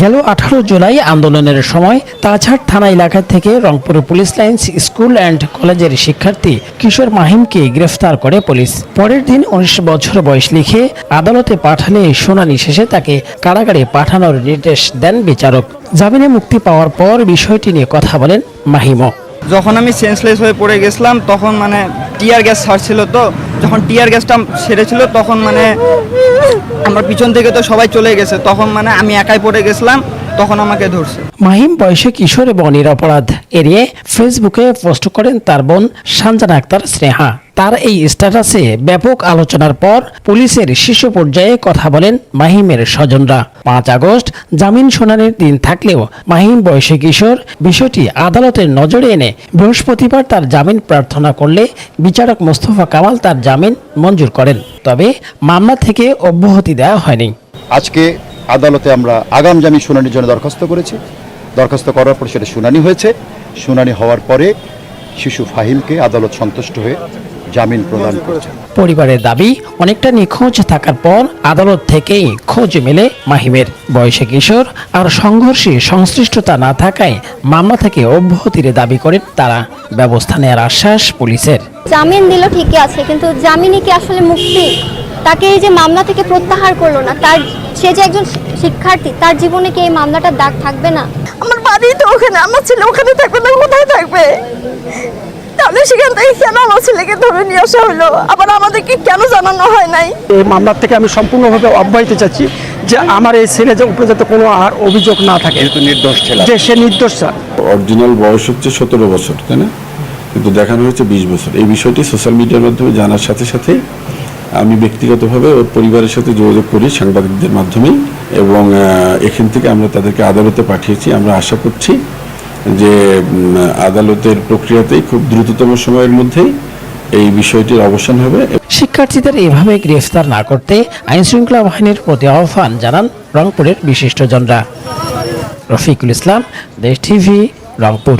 গেল আঠারো জুলাই আন্দোলনের সময় তাছাড় থানা এলাকা থেকে Rangpur police lines school and কলেজের শিক্ষার্থী কিশোর মাহিমকে গ্রেফতার করে পুলিশ। পরের দিন উনিশ বছর বয়স লিখে আদালতে পাঠালে শুনানি শেষে তাকে কারাগারে পাঠানোর নির্দেশ দেন বিচারক। জামিনে মুক্তি পাওয়ার পর বিষয়টি নিয়ে কথা বলেন মাহিমও। যখন আমি সেন্সলেস হয়ে পড়ে গেছিলাম, তখন মানে টিয়ার গ্যাস ছাড়ছিল তো যখন টিয়ার গ্যাসটা সেরেছিল, তখন মানে আমার পিছন থেকে তো সবাই চলে গেছে, তখন মানে আমি একাই পড়ে গেছিলাম। তখন আমাকে ধরছে। মাহিম বয়সে কিশোর এবং নিরপরাধ। এড়িয়ে ফেসবুকে পোস্ট করেন তার বোন সানজানা আক্তার স্নেহা। তার এই স্ট্যাটাসে ব্যাপক আলোচনার পর পুলিশের শীর্ষ পর্যায়ে কথা বলেন মাহিমের স্বজনরা। পাঁচ আগস্ট জামিন শুনানির দিন থাকলেও মাহিম বয়সী কিশোর বিষয়টি আদালতের নজরে এনে বৃহস্পতিবার তার জামিন প্রার্থনা করলে বিচারক মোস্তফা কামাল তার জামিন মঞ্জুর করেন। তবে মামলা থেকে অব্যাহতি দেওয়া হয়নি। আজকে আদালতে আমরা আগাম জামিন শুনানির জন্য দরখাস্ত করেছি। দরখাস্ত করার পর সেটা শুনানি হয়েছে। শুনানি হওয়ার পরে শিশু ফাহিমকে আদালত সন্তুষ্ট হয়ে জামিন প্রদান করেছে পরিবারের দাবি অনেকটা নিখোঁজ থাকার পর আদালত থেকেই খোঁজ মেলে মাহিমের। বয়সে কিশোর আর সংঘর্ষে সংশ্লিষ্টতা না থাকায় মামলা থেকে অব্যাহতির দাবি করেন তারা। ব্যবস্থা নেওয়ার আশ্বাস পুলিশের। জামিন দিল ঠিকই আছে কিন্তু জামিনে কি আসলে মুক্তি? তাকে এই যে মামলা থেকে প্রত্যাহার করল না তার সে যে একজন শিক্ষার্থী তার জীবনে কি এই মামলাটার দাগ থাকবে না? আমার বাড়ি তো ওখানে আমার ছেলে ওখানে থাকবে না কোথায় থাকবে? তাহলে সেখান থেকে কেন আমার ছেলেকে ধরে নিয়ে আসা হলো? আবার আমাদেরকে কেন জানানো হয় নাই? এই মামলার থেকে আমি সম্পূর্ণভাবে অব্যাহত চাচ্ছি যে আমার এই ছেলে যে উপরে যাতে কোনো আর অভিযোগ না থাকে। যেহেতু নির্দোষ ছিল। যে সে নির্দোষ স্যার। অরিজিনাল বয়স হচ্ছে সতেরো বছর তাই না? কিন্তু দেখানো হয়েছে বিশ বছর। এই বিষয়টি সোশ্যাল মিডিয়ার মাধ্যমে জানার সাথে সাথে আমি ব্যক্তিগতভাবে ওর পরিবারের সাথে যোগাযোগ করি সাংবাদিকদের মাধ্যমেই এবং এখান থেকে আমরা তাদেরকে আদালতে পাঠিয়েছি। আমরা আশা করছি যে আদালতের প্রক্রিয়াতেই খুব দ্রুততম সময়ের মধ্যেই এই বিষয়টির অবসান হবে। শিক্ষার্থীদের এভাবে গ্রেফতার না করতে আইনশৃঙ্খলা বাহিনীর প্রতি আহ্বান জানান রংপুরের বিশিষ্টজনরা। রফিকুল ইসলাম, দেশ টিভি, রংপুর।